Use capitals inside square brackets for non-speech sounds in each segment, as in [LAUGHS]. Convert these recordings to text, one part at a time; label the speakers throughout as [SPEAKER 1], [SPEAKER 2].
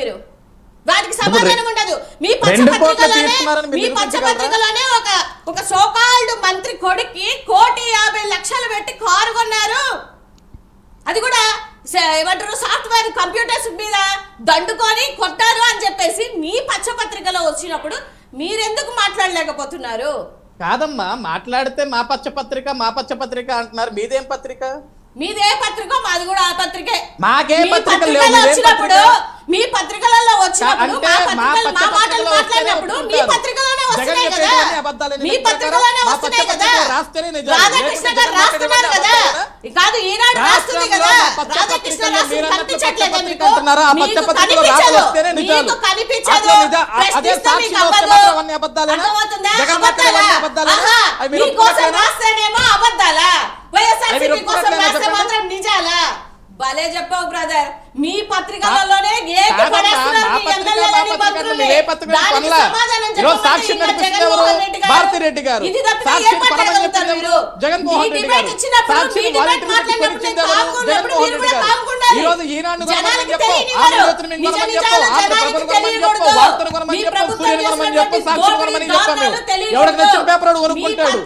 [SPEAKER 1] మీరు. వాటికి సమాధానం ఉండదు. మీ పచ్చపత్రికలోనే మీ? పచ్చపత్రికలోనే ఒక ఒక సోకాల్డ్ మంత్రి కొడుక్కి కోటి యాభై లక్షలు పెట్టి కారు కొన్నారు. అది కూడా ఏమంటారు సాఫ్ట్వేర్ కంప్యూటర్స్ మీద దండుకొని కొట్టారు అని చెప్పేసి మీ పచ్చపత్రికలో వచ్చినప్పుడు మీరెందుకు మాట్లాడలేకపోతున్నారు?
[SPEAKER 2] కాదమ్మా మాట్లాడితే మా పచ్చ పత్రిక మా పచ్చ పత్రిక అంటున్నారు. మీదేం పత్రిక?
[SPEAKER 1] మీదే పత్రిక మాది కూడా ఆ పత్రికే.
[SPEAKER 2] మాకే లేవు,
[SPEAKER 1] మీ పత్రికలలో వచ్చినప్పుడు మా మాటలు మాట్లాడినప్పుడు మీ. పత్రికలోనే వస్తున్నాయి కదా మీ పత్రికలోనే వస్తున్నాయి కదా. రాధాకృష్ణ గారు రాస్తున్నారు కదా కాదు ఈనాడు రాస్తుంది కదా రాధాకృష్ణ రాస్తుంది కనిపించట్లేదా మీకు మీకు కనిపించదు. మీకు ప్రశ్నిస్తే మీకు అవ్వదు. అర్థమవుతుందా? అబద్ధాలా? మీకోసం? రాస్తేనేమో అబద్ధాలా వైఎస్ఆర్
[SPEAKER 2] అవి మీరు
[SPEAKER 1] కోసం రాస్తే? మాత్రం నిజాలా భలే చెప్పావు బ్రదర్ మీ పత్రికలలోనే
[SPEAKER 2] సాక్షి
[SPEAKER 1] జగన్మోహన్? రెడ్డి గారు.
[SPEAKER 2] ఎవరు? జగన్మోహన్ రెడ్డి గారు. జగన్మోహన్. ఈ రోజు ఈనాడు
[SPEAKER 1] తెలియకూడదు.
[SPEAKER 2] పేపర్ కొనుక్కుంటాడు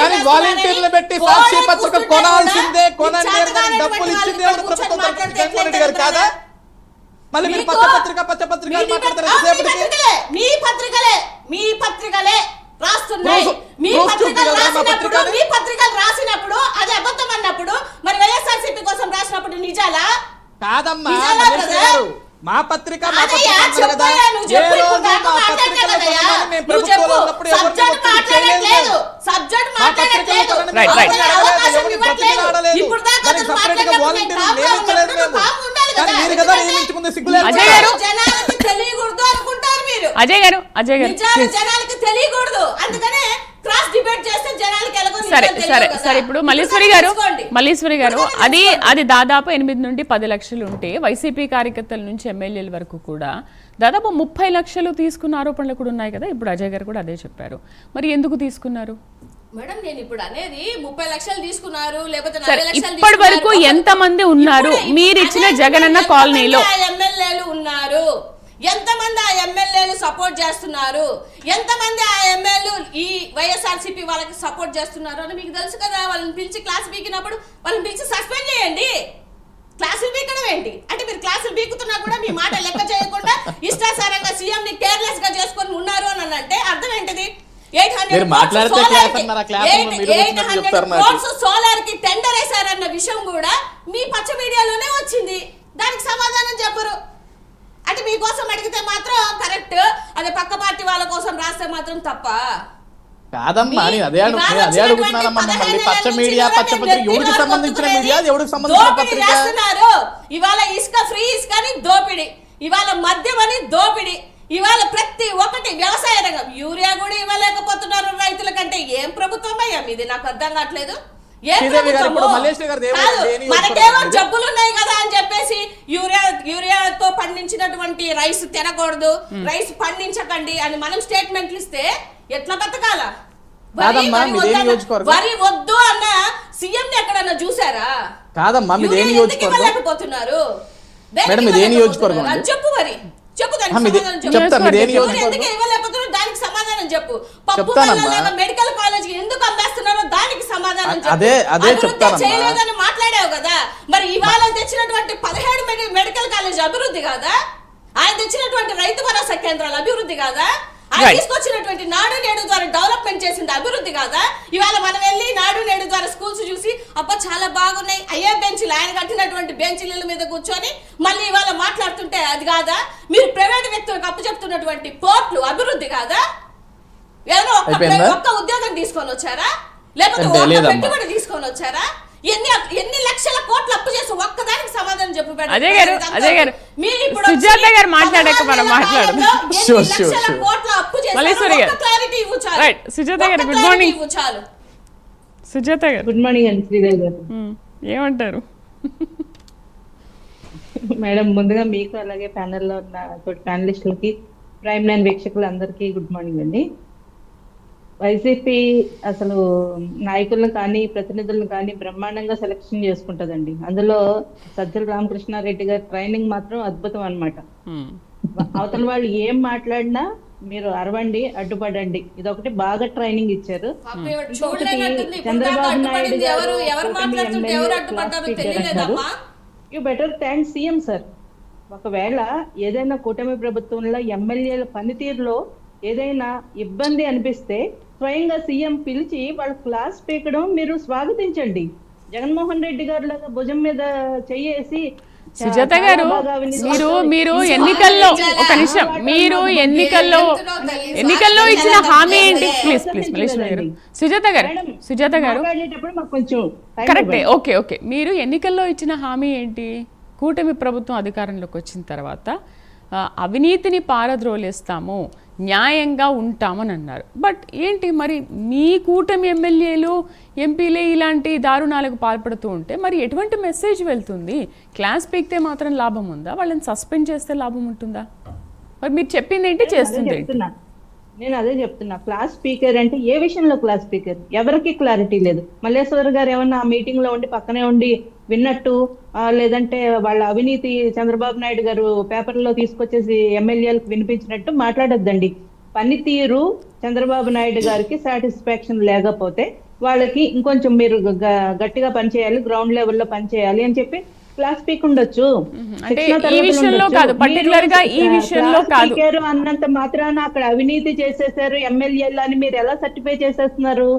[SPEAKER 2] కానీ వాలంటీర్లు పెట్టి సాక్షి పత్రిక కొనాల్సిందే కొనండి డబ్బులు ఇచ్చింది జగన్మోహన్ రెడ్డి గారు కాదా? మళ్ళీ మీరు పచ్చ పత్రిక పచ్చ పత్రిక
[SPEAKER 1] మీ? పత్రికలే మీ పత్రికలే రాస్తున్నాయి. మీ పత్రికలు రాసినప్పుడు
[SPEAKER 2] పత్రికని?
[SPEAKER 1] మీ పత్రికలు రాసినప్పుడు అది అబద్ధం అన్నప్పుడు మరి వైఎస్ఆర్సీపీ కోసం రాసినప్పుడు నిజాలా
[SPEAKER 2] కాదమ్మా మా పత్రిక మా
[SPEAKER 1] అదయ్యా,
[SPEAKER 2] పత్రిక అన్నారు కదా
[SPEAKER 1] చెప్పయ్యా, నువ్వు
[SPEAKER 2] ఏ
[SPEAKER 1] చెప్పు,
[SPEAKER 2] రోజు
[SPEAKER 1] ఇప్పుడు దాకా
[SPEAKER 2] మా
[SPEAKER 1] మాట్లాడలే
[SPEAKER 2] పత్రికలో
[SPEAKER 1] కదయ్యా.
[SPEAKER 2] కొనమని మేము
[SPEAKER 1] నువ్వు
[SPEAKER 2] ప్రభుత్వంలో
[SPEAKER 1] చెప్పు.
[SPEAKER 2] ఉన్నప్పుడు ఎవరిని
[SPEAKER 1] సబ్జెక్ట్
[SPEAKER 2] ఒత్తిడి చేయలేదు
[SPEAKER 1] మాట్లాడట్లేదు. సబ్జెక్ట్
[SPEAKER 2] మా
[SPEAKER 1] మాట్లాడట్లేదు.
[SPEAKER 2] పత్రికలో
[SPEAKER 3] Right, right.
[SPEAKER 1] అవతల
[SPEAKER 2] ఎవరిని
[SPEAKER 1] అవకాశం
[SPEAKER 2] ఎవరిని
[SPEAKER 1] ఇవ్వట్లేదు.
[SPEAKER 2] బ్రతిమలాడలేదు.
[SPEAKER 1] ఇప్పుడు దాకా
[SPEAKER 2] దానికి
[SPEAKER 1] అతను
[SPEAKER 2] separate గా
[SPEAKER 1] మాట్లాడినప్పుడు
[SPEAKER 2] వాలంటీర్లు
[SPEAKER 1] నేను
[SPEAKER 2] నియమించలేదు
[SPEAKER 1] కామ్గా
[SPEAKER 2] మేము.
[SPEAKER 1] కామ్గా ఉండాలి
[SPEAKER 2] కానీ
[SPEAKER 1] కదా.
[SPEAKER 2] మీరు కదా
[SPEAKER 1] ఎందుకంటే
[SPEAKER 2] నియమించుకుంది సిగ్గులేదు
[SPEAKER 3] అజయ్ గారు.
[SPEAKER 1] జనాలకి తెలియకూడదు అనుకుంటారు మీరు
[SPEAKER 3] అజయ్ గారు అజయ్ గారు
[SPEAKER 1] నిజాలు
[SPEAKER 3] please.
[SPEAKER 1] జనాలకి తెలియకూడదు అందుకనే క్రాస్ డిబేట్ చేస్తే జనాలకి ఎలాగో
[SPEAKER 3] సరే సరే. సరే ఇప్పుడు మల్లీశ్వరి గారు. మల్లీశ్వరి గారు అది. అది దాదాపు ఎనిమిది నుండి పది లక్షలు ఉంటే వైసీపీ కార్యకర్తల నుంచి ఎమ్మెల్యేల వరకు కూడా దాదాపు ముప్పై లక్షలు తీసుకున్న ఆరోపణలు కూడా ఉన్నాయి కదా. ఇప్పుడు అజయ్ గారు కూడా అదే చెప్పారు. మరి ఎందుకు తీసుకున్నారు?
[SPEAKER 1] మేడం నేను ఇప్పుడు అనేది ముప్పై లక్షలు తీసుకున్నారు లేకపోతే
[SPEAKER 3] ఇప్పటి వరకు
[SPEAKER 1] తీసుకున్నారు.
[SPEAKER 3] ఎంతమంది ఉన్నారు? మీరు ఇచ్చిన జగనన్న
[SPEAKER 1] ఎంతమంది
[SPEAKER 3] కాలనీలో.
[SPEAKER 1] ఎమ్మెల్యేలు ఉన్నారు? ఎంతమంది ఆ ఎమ్మెల్యేలు సపోర్ట్ చేస్తున్నారు? ఎంతమంది ఆ వైఎస్ఆర్సీపీ వాళ్ళకి సపోర్ట్ చేస్తున్నారు అని మీకు తెలుసు కదా వాళ్ళని పిలిచి క్లాస్ పీకినప్పుడు వాళ్ళని పిలిచి సస్పెండ్ చేయండి. క్లాసులు పీకడం ఏంటి? అంటే మీరు క్లాసులు పీకుతున్నా కూడా మీ మాట లెక్క చేయకుండా ఇష్టాసారంగా సీఎం ని కేర్లెస్గా చేసుకొని ఉన్నారు అని అంటే అర్థం ఏంటిది? ఎయిట్
[SPEAKER 2] నాకు.
[SPEAKER 1] సోలార్కి టెండర్ వేశారన్న విషయం కూడా మీ పచ్చ మీడియాలోనే వచ్చింది. దానికి సమాధానం చెప్పరు. అంటే మీకోసం అడిగితే మాత్రం కరెక్ట్ అదే పక్క పార్టీ వాళ్ళ కోసం రాస్తే మాత్రం తప్ప.
[SPEAKER 2] కాదమ్మా నేను అదే అడుగు అదే అడుగుతున్నానమ్మా మళ్ళీ పచ్చ మీడియా పచ్చ పత్రిక ఎవరికి సంబంధించిన మీడియా ఎవరికి సంబంధించిన పత్రిక?
[SPEAKER 1] ఇవాళ ఇసుక ఫ్రీ ఇసుక అని దోపిడి. ఇవాళ మద్యం అని దోపిడి. ఇవాళ ప్రతి ఒక్కటి వ్యవసాయ రంగం. యూరియా కూడా ఇవ్వలేకపోతున్నారు రైతుల కంటే. ఏం ప్రభుత్వం అయ్యా? మీది నాకు అర్థం కావట్లేదు. మనకేమో జబ్బులు ఉన్నాయి కదా అని చెప్పేసి యూరియా యూరియాతో పండించినటువంటి రైస్ తినకూడదు రైస్ పండించకండి అని మనం స్టేట్మెంట్లు ఇస్తే ఎట్లా బతకాల? వరి- వద్దు అన్న సీఎం ఎక్కడన్నా చూసారా?
[SPEAKER 2] కాదమ్మా మేడం? నియోజకవర్గం?
[SPEAKER 1] అది చెప్పు మరి. చెప్పు దానికి సమాధానం చెప్పు. దానికి సమాధానం చెప్పు. పప్పు మెడికల్ కాలేజ్ ఎందుకు అమ్మేస్తున్నారో దానికి సమాధానం
[SPEAKER 2] అదే- అదే.
[SPEAKER 1] చేయలేదని మాట్లాడావు కదా. మరి ఇవాళ తెచ్చినటువంటి పదిహేడు మెడి- మెడికల్ కాలేజ్ అభివృద్ధి కాదా? ఆయన తెచ్చినటువంటి రైతు భరోసా కేంద్రాలు అభివృద్ధి కాదా? ఆయన. తీసుకొచ్చినటువంటి నాడు నేడు ద్వారా డెవలప్మెంట్ చేసింది అభివృద్ధి కాదా? ఇవాళ మనం వెళ్ళి నాడు నేడు ద్వారా స్కూల్స్ చూసి అబ్బా చాలా బాగున్నాయి. అయ్యే బెంచ్లు ఆయన కట్టినటువంటి బెంచ్ల మీద కూర్చొని మళ్ళీ ఇవాళ మాట్లాడుతుంటే అది కాదా? మీరు ప్రైవేట్ వ్యక్తులకు అప్పు చెప్తున్నటువంటి పోర్ట్లు అభివృద్ధి కాదా? ఏదో? ఒక్క ఉద్యోగం తీసుకొని వచ్చారా? లేకపోతే తీసుకొని వచ్చారా? ఎన్ని ఎన్ని లక్షల కోట్లు అప్పు చేసి ఒక్కదానికి సమాధానం చెప్పు.
[SPEAKER 3] అజయ్ గారు, అజయ్ గారు,
[SPEAKER 1] మీరు ఇప్పుడు
[SPEAKER 3] సుజాత గారు మాట్లాడాక మనం మాట్లాడదాం. [LAUGHS]
[SPEAKER 1] కోట్ల అప్పు ఇవ్వు చాలు.
[SPEAKER 3] సుజాత గారు,
[SPEAKER 1] clarity
[SPEAKER 3] morning.
[SPEAKER 1] ఇవ్వు చాలు
[SPEAKER 3] సుజాత గారు.
[SPEAKER 4] గుడ్ మార్నింగ్ అండి శ్రీదేవి గారు.
[SPEAKER 3] ఉమ్, ఏమంటారు? [LAUGHS]
[SPEAKER 4] మేడం ముందుగా మీకు అలాగే ప్యానెల్లో ఉన్న ప్యానలిస్టులకి ప్రైమ్ లైన్ వీక్షకులందరికీ గుడ్ మార్నింగ్ అండి. వైసీపీ అసలు నాయకులను కానీ ప్రతినిధులను కానీ బ్రహ్మాండంగా సెలక్షన్ చేసుకుంటదండి. అందులో సజ్జల రామకృష్ణారెడ్డి గారి ట్రైనింగ్ మాత్రం అద్భుతం అన్నమాట.
[SPEAKER 3] ఉమ్.
[SPEAKER 4] అవతల వాళ్ళు ఏం మాట్లాడినా మీరు అరవండి అడ్డుపడండి. ఇదొకటి బాగా ట్రైనింగ్ ఇచ్చారు. Chandrababu Naidu you better thank CM sir ఒకవేళ ఏదైనా కూటమి ప్రభుత్వంలో ఎమ్మెల్యేల పనితీరులో ఏదైనా ఇబ్బంది అనిపిస్తే స్వయంగా సీఎం పిలిచి వాళ్ళ క్లాస్ పీకడం మీరు స్వాగతించండి. జగన్మోహన్ రెడ్డి గారు లాగా భుజం మీద చెయ్యేసి
[SPEAKER 3] సుజాత గారు మీరు. మీరు ఎన్నికల్లో ఒక నిమిషం మీరు ఎన్నికల్లో ఎన్నికల్లో ఇచ్చిన హామీ ఏంటి? ప్లీజ్ ప్లీజ్ ప్లీజ్ గారు. సుజాత గారు సుజాత గారు. కరెక్టే ఓకే ఓకే. మీరు ఎన్నికల్లో ఇచ్చిన హామీ ఏంటి? కూటమి ప్రభుత్వం అధికారంలోకి వచ్చిన తర్వాత అవినీతిని పారద్రోలేస్తాము న్యాయంగా ఉంటామని అన్నారు బట్ ఏంటి మరి మీ కూటమి ఎమ్మెల్యేలు ఎంపీలే ఇలాంటి దారుణాలకు పాల్పడుతూ ఉంటే మరి ఎటువంటి మెసేజ్ వెళ్తుంది? క్లాస్ పీక్తే మాత్రం లాభం ఉందా? వాళ్ళని సస్పెండ్ చేస్తే లాభం ఉంటుందా? మరి మీరు చెప్పింది ఏంటి? చేస్తుంది
[SPEAKER 4] నేను అదే చెప్తున్నా. క్లాస్ స్పీకర్ అంటే ఏ విషయంలో క్లాస్ స్పీకర్? ఎవరికి క్లారిటీ లేదు. మల్లేశ్వర్ గారు ఏమన్నా మీటింగ్లో ఉండి పక్కనే ఉండి విన్నట్టు లేదంటే వాళ్ళ అవినీతి చంద్రబాబు నాయుడు గారు పేపర్లో తీసుకొచ్చేసి ఎమ్మెల్యేలకు వినిపించినట్టు మాట్లాడొద్దండి. పనితీరు చంద్రబాబు నాయుడు గారికి సాటిస్ఫాక్షన్ లేకపోతే వాళ్ళకి ఇంకొంచెం మీరు గట్టిగా పనిచేయాలి గ్రౌండ్ లెవెల్లో పనిచేయాలి అని చెప్పి క్లాస్ స్పీక్ ఉండొచ్చు. అన్నంత మాత్రాన అక్కడ అవినీతి చేసేసారు ఎమ్మెల్యేలు అని మీరు ఎలా సర్టిఫై చేసేస్తున్నారు?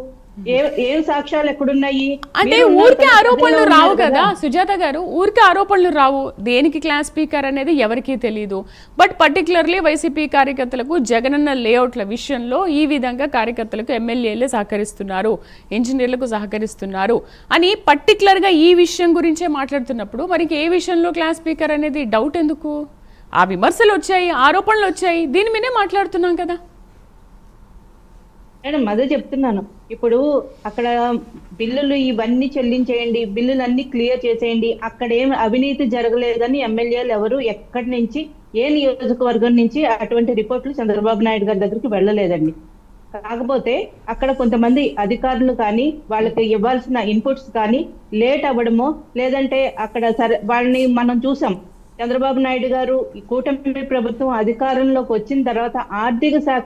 [SPEAKER 4] ఏ సాక్ష్యాలు ఎక్కడున్నాయి?
[SPEAKER 3] అంటే ఊరికే ఆరోపణలు రావు కదా. సుజాత గారు ఊరికే ఆరోపణలు రావు. దేనికి క్లాస్ స్పీకర్ అనేది ఎవరికీ తెలియదు బట్ పర్టికులర్లీ వైసీపీ కార్యకర్తలకు జగనన్న లేఅవుట్ల విషయంలో ఈ విధంగా కార్యకర్తలకు ఎమ్మెల్యేలే సహకరిస్తున్నారు. ఇంజనీర్లకు సహకరిస్తున్నారు. అని పర్టికులర్గా ఈ విషయం గురించే మాట్లాడుతున్నప్పుడు మరి ఏ విషయంలో క్లాస్ స్పీకర్ అనేది డౌట్ ఎందుకు? ఆ విమర్శలు వచ్చాయి ఆరోపణలు వచ్చాయి. దీని మీదే మాట్లాడుతున్నాం కదా.
[SPEAKER 4] మేడం అదే చెప్తున్నాను. ఇప్పుడు అక్కడ బిల్లులు ఇవన్నీ చెల్లించేయండి బిల్లులు అన్ని క్లియర్ చేసేయండి. అక్కడ ఏం అవినీతి జరగలేదని ఎమ్మెల్యేలు ఎవరు ఎక్కడి నుంచి ఏ నియోజకవర్గం నుంచి అటువంటి రిపోర్ట్లు చంద్రబాబు నాయుడు గారి దగ్గరికి వెళ్ళలేదండి. కాకపోతే అక్కడ కొంతమంది అధికారులు కానీ వాళ్ళకి ఇవ్వాల్సిన ఇన్పుట్స్ కానీ లేట్ అవ్వడమో లేదంటే అక్కడ సరే వాళ్ళని మనం చూసాం. చంద్రబాబు నాయుడు గారు ఈ కూటమి ప్రభుత్వం అధికారంలోకి వచ్చిన తర్వాత ఆర్థిక శాఖ